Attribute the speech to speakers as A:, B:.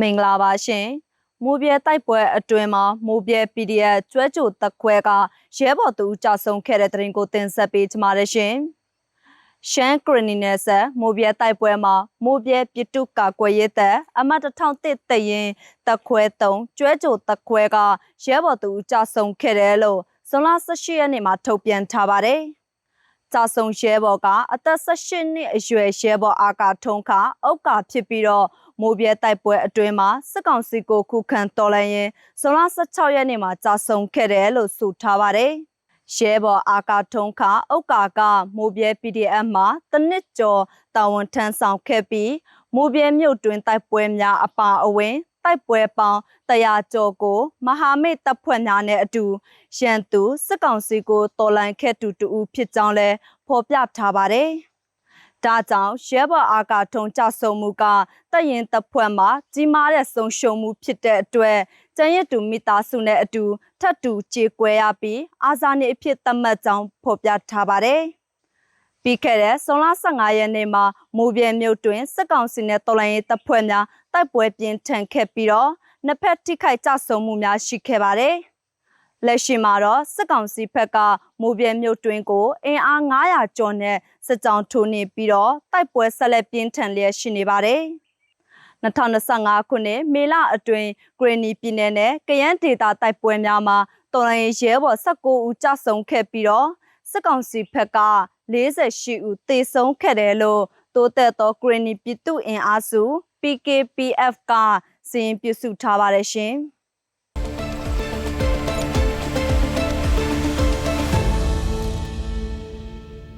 A: မင်္ဂလာပါရှင်။မိုးပြဲတိုက်ပွဲအတွင်းမှာမိုးပြဲ PDF ကျွဲကြိုတက်ခွဲကရဲဘော်သူကြဆုံးခဲ့တဲ့တဲ့ရင်ကိုတင်ဆက်ပေးကြပါရရှင်။ရှမ်းကရနီနယ်ဆက်မိုးပြဲတိုက်ပွဲမှာမိုးပြဲပြတုကာကွယ်ရေးတပ်အမတ်1001တရင်တက်ခွဲ3ကျွဲကြိုတက်ခွဲကရဲဘော်သူကြဆုံးခဲ့တယ်လို့ဇွန်လ18ရက်နေ့မှာထုတ်ပြန်ထားပါတယ်။ ကြာဆုံရဲဘော်ကအသက်18နှစ်အရွယ်ရဲဘော်အာကာထုံးခအုတ်ကာဖြစ်ပြီးတော့မိုးပြဲတိုက်ပွဲအတွင်းမှာစစ်ကောင်စီကိုခုခံတော်လှန်ရင်ဇွန်လ16ရက်နေ့မှာကြာဆုံခဲ့တယ်လို့ဆိုထားပါတယ်။ရဲဘော်အာကာထုံးခအုတ်ကာကမိုးပြဲ PDF မှာတနစ်ကျော်တာဝန်ထမ်းဆောင်ခဲ့ပြီးမိုးပြဲမြို့တွင်တိုက်ပွဲများအပါအဝင်တိုက်ပွဲပေါင်းတရားကျော်ကို မဟာမိတ်တပ်ဖွဲ့များနဲ့အတူရန်သူစစ်ကောင်စီကိုတော်လှန်ခဲ့တူတူဖြစ်ကြောင်းလဲဖော်ပြထားပါတယ်။ဒါကြောင့်ရဲဘော်အာကာထုံကြဆုံမှုကတပ်ရင်တပ်ဖွဲ့မှာကြီးမားတဲ့ဆုံးရှုံးမှုဖြစ်တဲ့အတွက်ကျန်ရတူမိသားစုနဲ့အတူထပ်တူကြေကွဲရပြီးအာဇာနည်အဖြစ်သတ်မှတ်ကြောင်းဖော်ပြထားပါတယ်။ ပြီးခဲ့တဲ့ဇွန်လ15ရက်နေ့မှာမိုးပြဲမြို့တွင်စစ်ကောင်စီနဲ့တော်လှန်ရေးတပ်ဖွဲ့များတိုက်ပွဲပြင်းထန်ခဲ့ပြီးတော့နှစ်ဖက်ထိခိုက်ကြဆုံမှုများရှိခဲ့ပါတယ်။လက်ရှိမှာတော့စစ်ကောင်စီဘက်ကမိုးပြဲမြို့တွင်ကိုအင်အား900ကျော်နဲ့စစ်ကြောင်းထိုးနေပြီးတော့တိုက်ပွဲဆက်လက်ပြင်းထန်လျက်ရှိနေပါတယ်။2025ခုနှစ်မေလအတွင်းဂရနီပြည်နယ်နဲ့ကယန်းဒေတာတိုက်ပွဲများမှာတော်လိုင်းရဲဘော်19ဦးကြဆုံးခဲ့ပြီးတော့ စစ်ကောင်စီဘက်က48ဦးသေဆုံးခဲ့တယ်လို့တိုးတက်သောဂရနီပြည်သူ့အင်အားစု PKPF ကစီရင်ပြုစုထားပါတယ်ရှင်။